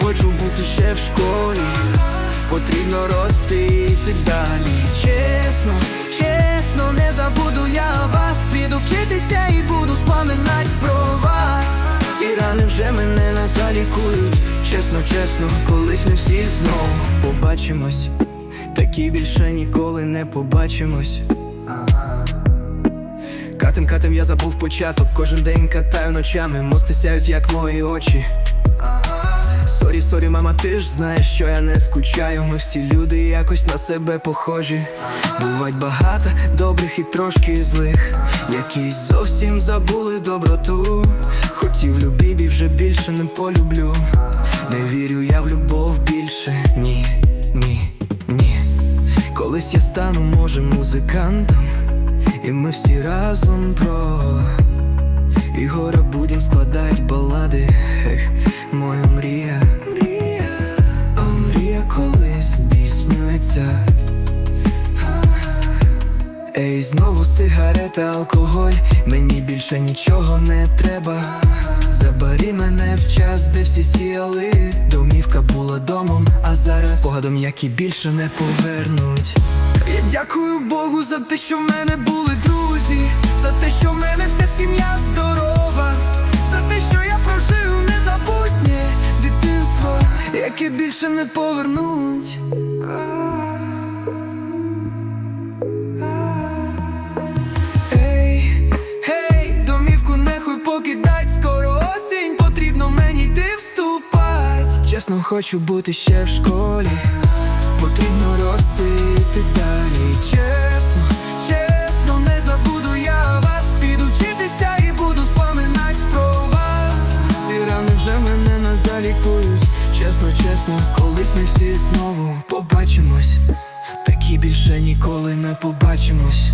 хочу бути ще в школі. Потрібно рости йти далі. Чесно, чесно, не забуду я вас. Піду вчитися і буду споминать про вас. Ці рани вже мене не залікують. Чесно, чесно, колись ми всі знов побачимось. Такі більше ніколи не побачимось. Катем, катем я забув початок, кожен день катаю ночами, мости сяють, як мої очі. Сорі, сорі, мама, ти ж знаєш, що я не скучаю. Ми всі люди якось на себе похожі. Бувать багато добрих і трошки злих, які зовсім забули доброту. Хотів любив і вже більше не полюблю. Не вірю я в любов більше. Ні, ні, ні. Колись я стану, може, музикантом, і ми всі разом про Ігора будем складать здійснюється. Ей, знову сигарета, алкоголь, мені більше нічого не треба. Забери мене в час, де всі сіяли. Домівка була домом, а зараз спогадом, які більше не повернуть. Я дякую Богу за те, що в мене були друзі, за те, що в мене вся сім'я здорова, за те, що я прожив незабутнє дитинство, яке більше не повернуть. Чесно, хочу бути ще в школі, потрібно рости йти далі. Чесно, чесно, не забуду я вас, піду вчитися і буду споминать про вас. Ці рани вже мене не залікують. Чесно, чесно, колись ми всі знову побачимось. Такі більше ніколи не побачимось.